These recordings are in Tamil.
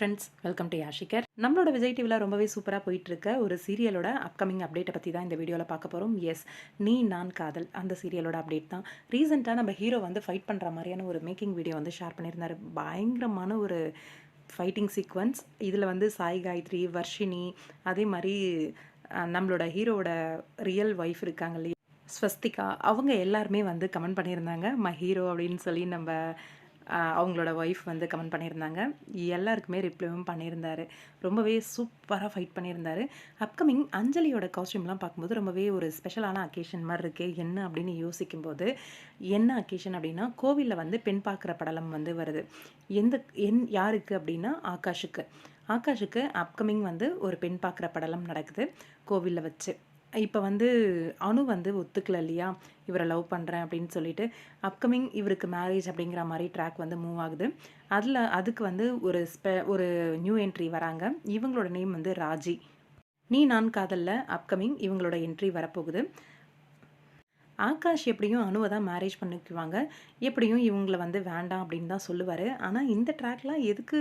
ஃப்ரெண்ட்ஸ் வெல்கம் டு யாஷிகர் நம்மளோட விஜய் டிவியில் ரொம்பவே சூப்பராக போயிட்டுருக்க ஒரு சீரியலோட அப்கமிங் அப்டேட்டை பற்றி தான் இந்த வீடியோவில் பார்க்க போகிறோம் எஸ் நீ நான் காதல் அந்த சீரியலோட அப்டேட் தான். ரீசெண்டாக நம்ம ஹீரோ வந்து ஃபைட் பண்ணுற மாதிரியான ஒரு மேக்கிங் வீடியோ வந்து ஷேர் பண்ணியிருந்தாரு. பயங்கரமான ஒரு ஃபைட்டிங் சீக்வன்ஸ் இதில் வந்து சாய் காயத்ரி வர்ஷினி அதே மாதிரி நம்மளோட ஹீரோவோட ரியல் ஒய்ஃப் இருக்காங்க இல்லையா? ஸ்வஸ்திகா அவங்க எல்லாருமே வந்து கமெண்ட் பண்ணியிருந்தாங்க. மை ஹீரோ அப்படின்னு சொல்லி நம்ம அவங்களோட ஒய்ஃப் வந்து கமெண்ட் பண்ணியிருந்தாங்க. எல்லாருக்குமே ரிப்ளைவும் பண்ணியிருந்தார். ரொம்பவே சூப்பராக ஃபைட் பண்ணியிருந்தாரு. அப்கமிங் அஞ்சலியோட காஸ்டியூம்லாம் பார்க்கும்போது ரொம்பவே ஒரு ஸ்பெஷலான அக்கேஷன் மாதிரி இருக்குது என்ன அப்படின்னு யோசிக்கும்போது என்ன அக்கேஷன் அப்படின்னா கோவிலில் வந்து பெண் பார்க்குற படலம் வந்து வருது. எந்த என் யாருக்கு அப்படின்னா ஆகாஷுக்கு. ஆகாஷுக்கு அப்கமிங் வந்து ஒரு பெண் பார்க்குற படலம் நடக்குது கோவிலில் வச்சு. இப்போ வந்து அணு வந்து ஒத்துக்கல இல்லையா? இவரை லவ் பண்ணுறேன் அப்படின்னு சொல்லிட்டு அப்கமிங் இவருக்கு மேரேஜ் அப்படிங்கிற மாதிரி ட்ராக் வந்து மூவ் ஆகுது. அதில் அதுக்கு வந்து ஒரு ஸ்பெ ஒரு நியூ என்ட்ரி வராங்க. இவங்களோட நேம் வந்து ராஜி. நீ நான் காதலில் அப்கமிங் இவங்களோட என்ட்ரி வரப்போகுது. ஆகாஷ் எப்படியும் அணுவை தான் மேரேஜ் பண்ணிக்குவாங்க. எப்படியும் இவங்கள வந்து வேண்டாம் அப்படின்னு தான் சொல்லுவார். ஆனால் இந்த ட்ராக்லாம் எதுக்கு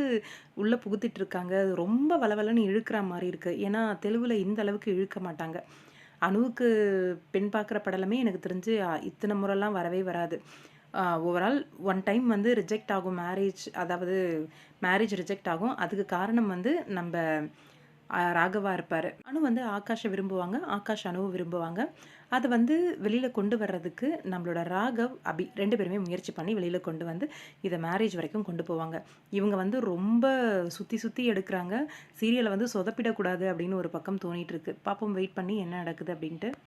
உள்ளே புகுத்திட்டு இருக்காங்க? அது ரொம்ப வளவலன்னு இழுக்கிற மாதிரி இருக்குது ஏன்னா தெலுவில் இந்த அளவுக்கு இழுக்க மாட்டாங்க. அணுவுக்கு பெண் பார்க்குற படலமே எனக்கு தெரிஞ்சு இத்தனை முறைலாம் வரவே வராது. ஓவரால் ஒன் டைம் வந்து ரிஜெக்ட் ஆகும் மேரேஜ் அதாவது மேரேஜ் ரிஜெக்ட் ஆகும். அதுக்கு காரணம் வந்து நம்ம ராகவா இருப்பார். அனு வந்து ஆகாஷை விரும்புவாங்க ஆகாஷ் அணுவை விரும்புவாங்க. அதை வந்து வெளியில் கொண்டு வர்றதுக்கு நம்மளோட ராகவ் அபி ரெண்டு பேருமே முயற்சி பண்ணி வெளியில் கொண்டு வந்து இதை மேரேஜ் வரைக்கும் கொண்டு போவாங்க. இவங்க வந்து ரொம்ப சுற்றி சுற்றி எடுக்கிறாங்க. சீரியலை வந்து சொதப்பிடக்கூடாது அப்படின்னு ஒரு பக்கம் தோணிட்டு இருக்கு. பாப்போம் வெயிட் பண்ணி என்ன நடக்குது அப்படின்ட்டு.